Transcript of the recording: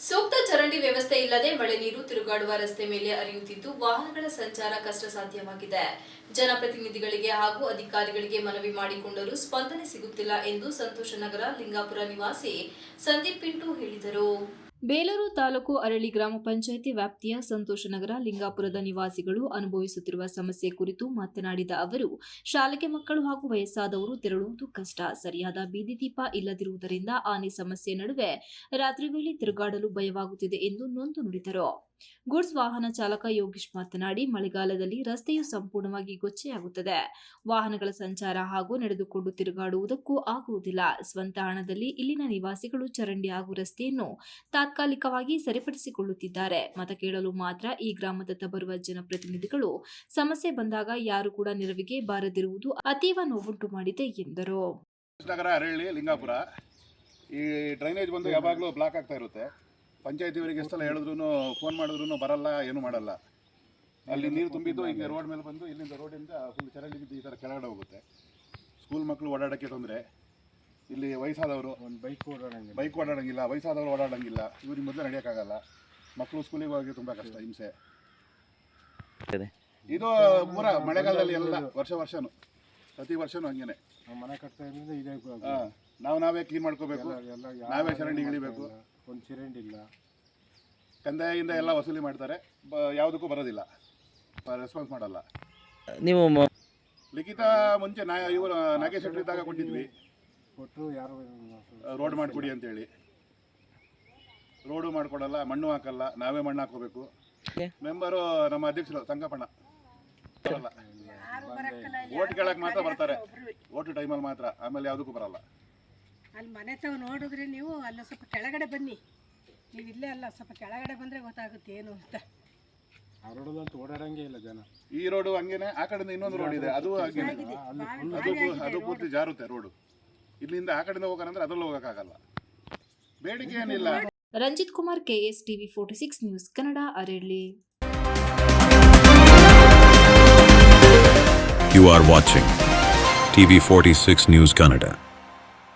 ಸೂಕ್ತ ಚರಂಡಿ ವ್ಯವಸ್ಥೆ ಇಲ್ಲದೆ ಮಳೆ ನೀರು ತಿರುಗಾಡುವ ರಸ್ತೆ ಮೇಲೆ ಅರಿಯುತ್ತಿದ್ದು ವಾಹನಗಳ ಸಂಚಾರ ಕಷ್ಟ ಸಾಧ್ಯವಾಗಿದೆ ಜನಪ್ರತಿನಿಧಿಗಳಿಗೆ ಹಾಗೂ ಅಧಿಕಾರಿಗಳಿಗೆ ಮನವಿ ಮಾಡಿಕೊಂಡರೂ ಸ್ಪಂದನೆ ಸಿಗುತ್ತಿಲ್ಲ ಎಂದು ಸಂತೋಷ ನಗರ ಲಿಂಗಾಪುರ ನಿವಾಸಿ ಸಂದೀಪ್ ಪಿಂಟು ಹೇಳಿದರು. ಬೇಲೂರು ತಾಲೂಕು ಅರಳಿ ಗ್ರಾಮ ಪಂಚಾಯಿತಿ ವ್ಯಾಪ್ತಿಯ ಸಂತೋಷ ನಗರ ಲಿಂಗಾಪುರದ ನಿವಾಸಿಗಳು ಅನುಭವಿಸುತ್ತಿರುವ ಸಮಸ್ಯೆ ಕುರಿತು ಮಾತನಾಡಿದ ಅವರು, ಶಾಲೆಗೆ ಮಕ್ಕಳು ಹಾಗೂ ವಯಸ್ಸಾದವರು ತೆರಳುವುದು ಕಷ್ಟ. ಸರಿಯಾದ ಬೀದಿ ದೀಪ ಇಲ್ಲದಿರುವುದರಿಂದ ಆನೆ ಸಮಸ್ಯೆ ನಡುವೆ ರಾತ್ರಿ ವೇಳೆ ತಿರುಗಾಡಲು ಭಯವಾಗುತ್ತಿದೆ ಎಂದು ನೊಂದು ನುಡಿದರು. ಗೂಡ್ಸ್ ವಾಹನ ಚಾಲಕ ಯೋಗೀಶ್ ಮಾತನಾಡಿ, ಮಳೆಗಾಲದಲ್ಲಿ ರಸ್ತೆಯು ಸಂಪೂರ್ಣವಾಗಿ ಗೊಚ್ಚೆಯಾಗುತ್ತದೆ ವಾಹನಗಳ ಸಂಚಾರ ಹಾಗೂ ನಡೆದುಕೊಂಡು ತಿರುಗಾಡುವುದಕ್ಕೂ ಆಗುವುದಿಲ್ಲ. ಸ್ವಂತ ಹಣದಲ್ಲಿ ಇಲ್ಲಿನ ನಿವಾಸಿಗಳು ಚರಂಡಿ ಹಾಗೂ ರಸ್ತೆಯನ್ನು ತಾತ್ಕಾಲಿಕವಾಗಿ ಸರಿಪಡಿಸಿಕೊಳ್ಳುತ್ತಿದ್ದಾರೆ. ಮತ ಕೇಳಲು ಮಾತ್ರ ಈ ಗ್ರಾಮದತ್ತ ಬರುವ ಜನಪ್ರತಿನಿಧಿಗಳು ಸಮಸ್ಯೆ ಬಂದಾಗ ಯಾರು ಕೂಡ ನೆರವಿಗೆ ಬಾರದಿರುವುದು ಅತೀವ ನೋವುಂಟು ಮಾಡಿದೆ ಎಂದರು. ನಗರ ಅರಳ್ಳಿ, ಲಿಂಗಾಪುರ ಈ ಡ್ರೈನೇಜ್ ಬಂದು ಯಾವಾಗಲೂ ಬ್ಲಾಕ್ ಆಗ್ತಾ ಇರುತ್ತೆ. ಪಂಚಾಯತಿಯವರಿಗೆ ಎಷ್ಟೆಲ್ಲ ಹೇಳಿದ್ರು ಫೋನ್ ಮಾಡಿದ್ರು ಬರಲ್ಲ, ಏನು ಮಾಡಲ್ಲ. ಅಲ್ಲಿ ನೀರು ತುಂಬಿದ್ದು ಹಿಂಗೆ ರೋಡ್ ಮೇಲೆ ಬಂದು ಇಲ್ಲಿಂದ ರೋಡಿಂದ ಫುಲ್ ಚರಂಡಿ ಈ ಥರ ಕೆಳಗಡೆ ಹೋಗುತ್ತೆ. ಸ್ಕೂಲ್ ಮಕ್ಕಳು ಓಡಾಡೋಕ್ಕೆ ತೊಂದರೆ. ಇಲ್ಲಿ ವಯಸ್ಸಾದವರು ಒಂದು ಬೈಕ್ ಓಡಾಡಂಗಿಲ್ಲ. ಬೈಕ್ ಓಡಾಡಂಗಿಲ್ಲ ವಯಸ್ಸಾದವರು ಓಡಾಡಂಗಿಲ್ಲ. ಇವ್ರಿಗೆ ಮೊದಲು ನಡೆಯೋಕ್ಕಾಗಲ್ಲ. ಮಕ್ಕಳು ಸ್ಕೂಲಿಗೆ ಹೋಗಿ ತುಂಬ ಕಷ್ಟ ಹಿಂಸೆ. ಇದು. ಪೂರ ಮಳೆಗಾಲದಲ್ಲಿ ಎಲ್ಲ ವರ್ಷ ವರ್ಷನೂ ಪ್ರತಿ ವರ್ಷನೂ ಹಂಗೇನೆ. ನಾವು ಮನೆ ಕಟ್ತಾ ಇರೋದ್ರಿಂದ ಇದೇ ಹಾ, ನಾವು ನಾವೇ ಕ್ಲೀನ್ ಮಾಡ್ಕೋಬೇಕು ಎಲ್ಲ- ಎಲ್ಲ ಯಾವ ನಾವೇ ಚರಂಡಿ ಇಳಿಬೇಕು. ಒಂದು ಚರಂಡಿ ಇಲ್ಲ ಕಂದಾಯದಿಂದ ಎಲ್ಲ ವಸೂಲಿ ಮಾಡ್ತಾರೆ ಬ- ಯಾವುದಕ್ಕೂ ಬರೋದಿಲ್ಲ ರೆಸ್ಪಾನ್ಸ್ ಮಾಡಲ್ಲ. ನೀವು ಮ- ಲಿಖಿತ ಮುಂಚೆ ನಾ ಇವರು ನಾಗೇಶ್ ಶೆಟ್ಟಿ ಇದ್ದಾಗ ಕೊಟ್ಟಿದ್ವಿ. ಕೊಟ್ಟರು ಯಾರು ರೋಡ್ ಮಾಡಿಕೊಡಿ ಅಂತೇಳಿ. ರೋಡು ಮಾಡಿಕೊಡಲ್ಲ ಮಣ್ಣು ಹಾಕಲ್ಲ ನಾವೇ ಮಣ್ಣು ಹಾಕೋಬೇಕು ಮೆಂಬರು ನಮ್ಮ ಅಧ್ಯಕ್ಷರು ಸಂಗಪ್ಪಣ್ಣ. ಬರಲ್ಲ. ಓಟ್ ಕೇಳಕ್ ಮಾತ್ರ ಬರ್ತಾರೆ. ಓಟ್ ಟೈಮಲ್ಲಿ ಮಾತ್ರ ಆಮೇಲೆ ಯಾವುದಕ್ಕೂ ಬರಲ್ಲ. ಅಲ್ಲಿ ಮನೆ ತಾವು ನೋಡಿದ್ರೆ ನೀವು ಅಲ್ಲಿ ಸ್ವಲ್ಪ ಕೆಳಗಡೆ ಬನ್ನಿ. ನೀವು ಇಲ್ಲೇ ಅಲ್ಲ ಸ್ವಲ್ಪ ಕೆಳಗಡೆ ಬಂದರೆ ಗೊತ್ತಾಗುತ್ತೆ ಏನು ಅಂತ. ಆ ರೋಡಲ್ಲಂತೂ ಓಡಾಡಂಗೆ ಇಲ್ಲ ಜನ. ಈ ರೋಡು ಹಂಗೇನೆ ಆ ಕಡೆಯಿಂದ ಇನ್ನೊಂದು ರೋಡ್ ಇದೆ ಅದು ಹಂಗೇನೆ. ಅದು ಅದು ಪೂರ್ತಿ ಜಾರುತ್ತೆ ರೋಡು. ಇಲ್ಲಿಂದ ಆ ಕಡೆಯಿಂದ ಹೋಗೋಣಂದ್ರೆ ಅದ್ರಲ್ಲಿ ಹೋಗೋಕ್ಕಾಗಲ್ಲ. ಬೇಡಿಕೆ ಏನಿಲ್ಲ. Ranjith Kumar KS TV forty six news Kannada ಅರಳ್ಳಿ. You are watching TV46 News Canada.